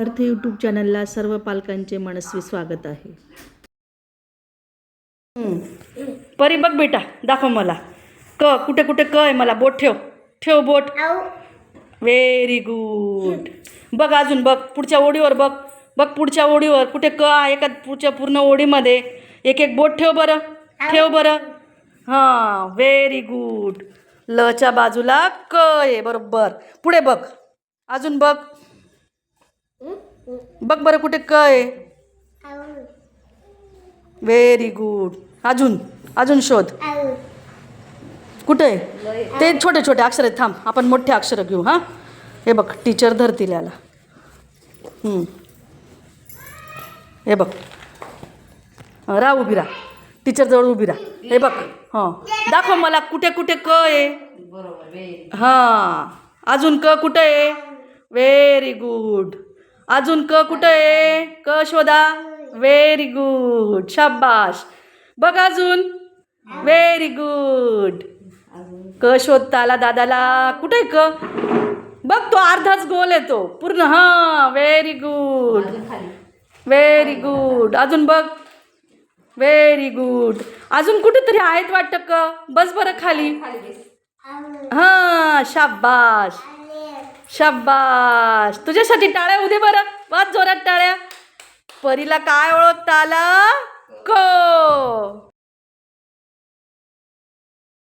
अर्थ यूट्यूब चॅनलला सर्व पालकांचे मनस्वी स्वागत आहे. परी बघ बेटा दाखव मला. क कुठे कुठे क आहे मला? बोट ठेव. ठेव बोट. व्हेरी गुड बघ अजून बघ. पुढच्या ओळीवर बघ. बघ पुढच्या ओळीवर कुठे क आहे का पुढच्या पूर्ण ओळीमध्ये एक एक बोट ठेव बरं. ठेव बरं. हां व्हेरी गुड लच्या बाजूला क आहे बरोबर. पुढे बघ. अजून बघ. बघ बरं कुठे क आहे. व्हेरी गुड अजून अजून शोध. कुठे आहे? ते छोटे छोटे अक्षर आहेत थांब. आपण मोठे अक्षर घेऊ हां? हे बघ टीचर धरतील याला. हे बघ. राह उभी राह. टीचरजवळ उभी राह. हे बघ. हां. दाखव मला कुठे कुठे क आहे. हां. अजून क कुठं आहे? व्हेरी गुड अजून क कुठं आहे? क शोधा. व्हेरी गुड शाबाश. बघ अजून. व्हेरी गुड क शोधता आला दादाला. कुठे क? बघ तो अर्धाच गोल येतो पूर्ण. हां व्हेरी गुड व्हेरी गुड अजून बघ. व्हेरी गुड अजून कुठेतरी आहेत वाटतं क? बस बरं खाली. हां शाबाश. शब्बाश तुझ्यासाठी टाळ्या उदे बरं. वाच जोरात टाळ्या. परीला काय ओळखता आला? को.